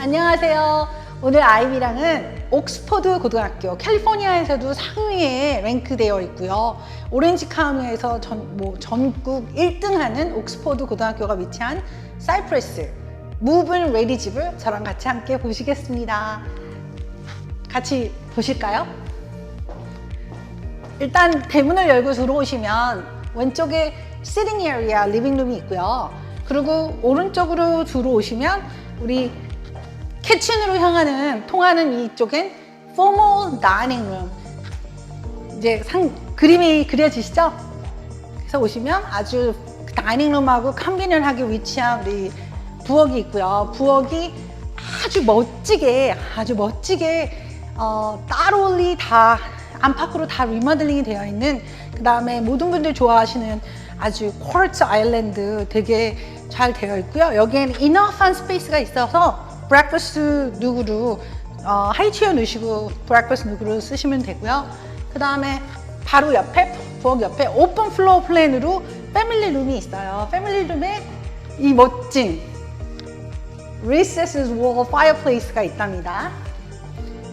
안녕하세요. 오늘 아이비랑은 옥스퍼드 고등학교, 캘리포니아에서도 상위에 랭크되어 있고요. 오렌지 카운티에서 전, 뭐 전국 1등하는 옥스퍼드 고등학교가 위치한 사이프레스 무븐 레디 집을 저랑 같이 함께 보시겠습니다. 같이 보실까요? 일단 대문을 열고 들어오시면 왼쪽에 시팅 에리아, 리빙룸이 있고요. 그리고 오른쪽으로 들어오시면 우리 키친으로 향하는 통하는 이쪽엔 formal dining room. 이제 상, 그림이 그려지시죠? 그래서 오시면 아주 다이닝룸하고 컨비니언하게 위치한 우리 부엌이 있고요. 부엌이 아주 멋지게, 아주 멋지게 어, 따로리 다 안팎으로 다 리모델링이 되어 있는 그 다음에 모든 분들 좋아하시는 아주 쿼츠 아일랜드 되게 잘 되어 있고요. 여기에는 이너한 스페이스가 있어서 브렉퍼스트 누구로 어, 하이치어 넣으시고 브렉퍼스트 누구로 쓰시면 되고요. 그 다음에 바로 옆에 부엌 옆에 오픈 플로어 플랜으로 패밀리 룸이 있어요. 패밀리 룸에 이 멋진 recesses wall fireplace가 있답니다.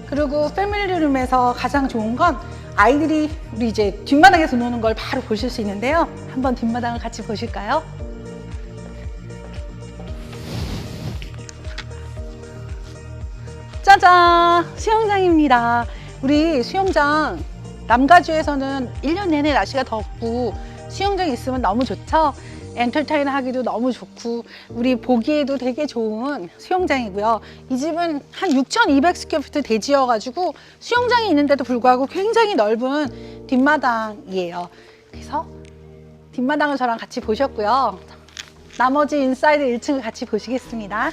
그리고 패밀리 룸에서 가장 좋은 건 아이들이 우리 이제 뒷마당에서 노는 걸 바로 보실 수 있는데요. 한번 뒷마당을 같이 보실까요? 짜잔! 수영장입니다. 우리 수영장 남가주에서는 1년 내내 날씨가 덥고 수영장 있으면 너무 좋죠? 엔터테인 하기도 너무 좋고 우리 보기에도 되게 좋은 수영장이고요. 이 집은 한 6,200스퀘어피트 대지여 가지고 수영장이 있는데도 불구하고 굉장히 넓은 뒷마당이에요. 그래서 뒷마당을 저랑 같이 보셨고요. 나머지 인사이드 1층을 같이 보시겠습니다.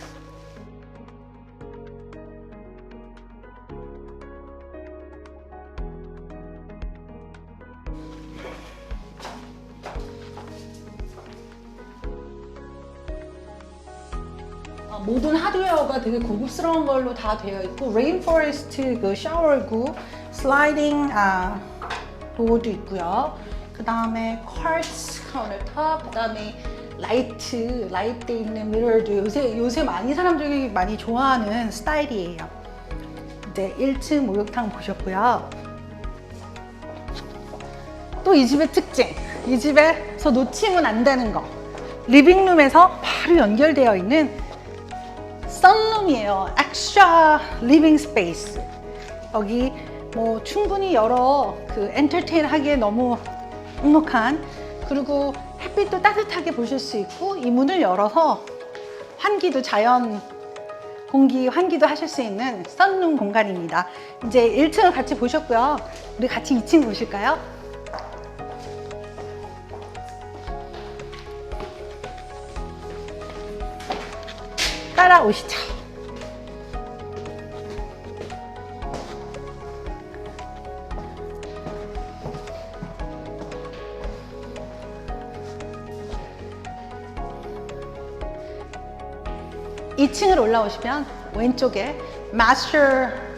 어, 모든 하드웨어가 되게 고급스러운 걸로 다 되어 있고 레인포레스트 그 샤워구 슬라이딩 아, 도어도 있고요. 그 다음에 쿼츠 카운터탑, 그 다음에 라이트, 라이트 있는 미러도 요새 요새 많이 사람들이 많이 좋아하는 스타일이에요. 이제 1층 목욕탕 보셨고요. 또 이 집의 특징, 이 집에서 놓치면 안 되는 거. 리빙룸에서 바로 연결되어 있는 썬룸이에요. 엑스트라 리빙 스페이스. 여기 뭐 충분히 여러 그 엔터테인 하기에 너무 넉넉한 그리고 햇빛도 따뜻하게 보실 수 있고 이 문을 열어서 환기도 자연 공기 환기도 하실 수 있는 썬룸 공간입니다. 이제 1층을 같이 보셨고요. 우리 같이 2층 보실까요? 따라오시죠. 이층을 올라오시면 왼쪽에 마스터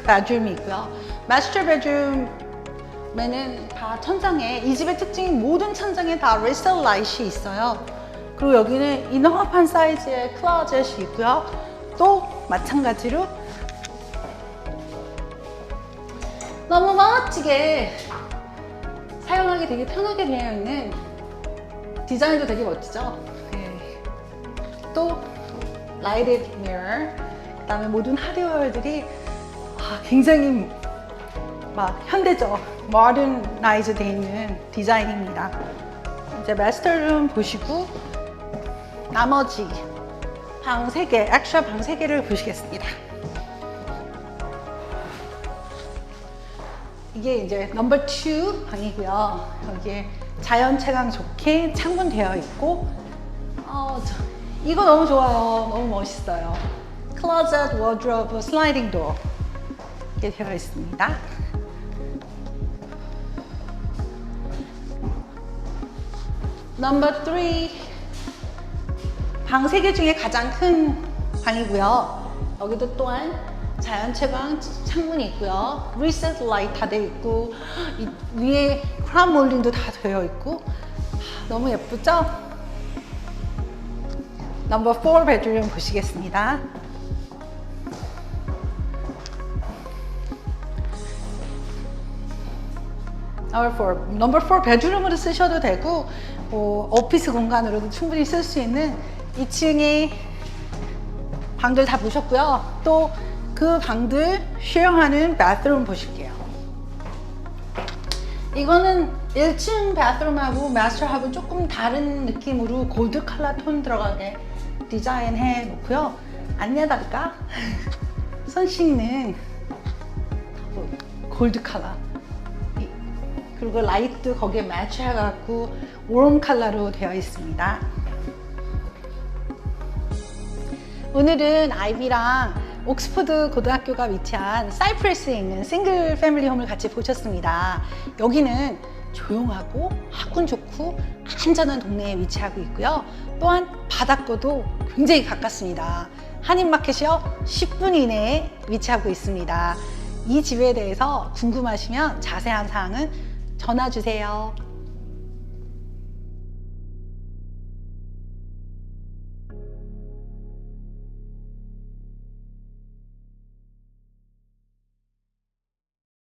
베드룸이 있고요. 마스터 베드룸에는 다 천장에 이 집의 특징이 모든 천장에 다 레셀 라이트이 있어요. 그리고 여기는 이너합한 사이즈의 클로젯이 있고요. 또 마찬가지로 너무 멋지게 사용하기 되게 편하게 되어 있는 디자인도 되게 멋지죠. 네. 또 라이트 미러 그 다음에 모든 하드웨어들이 아, 굉장히 막 현대적 모던나이즈 되어 있는 디자인입니다. 이제 마스터룸 보시고 나머지 방 3개, 액션 방 3개를 보시겠습니다. 이게 이제 넘버 2 방이고요. 여기에 자연 채광 좋게 창문 되어 있고 어, 저, 이거 너무 좋아요. 너무 멋있어요. 클로젯, 워드로브, 슬라이딩 도어 이렇게 되어 있습니다. 넘버 3 방 세 개 중에 가장 큰 방이고요. 여기도 또한 자연 채광 창문이 있고요. 리셋 라이트 다 되어 있고 위에 크라운 몰딩도 다 되어 있고 아, 너무 예쁘죠? 넘버 4 베드룸 보시겠습니다. 넘버 4, 넘버 4 베드룸으로 쓰셔도 되고 뭐 오피스 공간으로도 충분히 쓸 수 있는 2층에 방들 다 보셨고요. 또 그 방들 쉐어하는 바스룸 보실게요. 이거는 1층 바스룸하고 마스터하고 조금 다른 느낌으로 골드 컬러 톤 들어가게 디자인해 놓고요. 안내달까? 손 씻는 골드 컬러. 이- 그리고 라이트 거기에 매치해갖고 웜 컬러로 되어 있습니다. 오늘은 아이비랑 옥스퍼드 고등학교가 위치한 사이프레스에 있는 싱글 패밀리 홈을 같이 보셨습니다. 여기는 조용하고 학군 좋고 안전한 동네에 위치하고 있고요. 또한 바닷가도 굉장히 가깝습니다. 한인마켓이요 10분 이내에 위치하고 있습니다. 이 집에 대해서 궁금하시면 자세한 사항은 전화 주세요.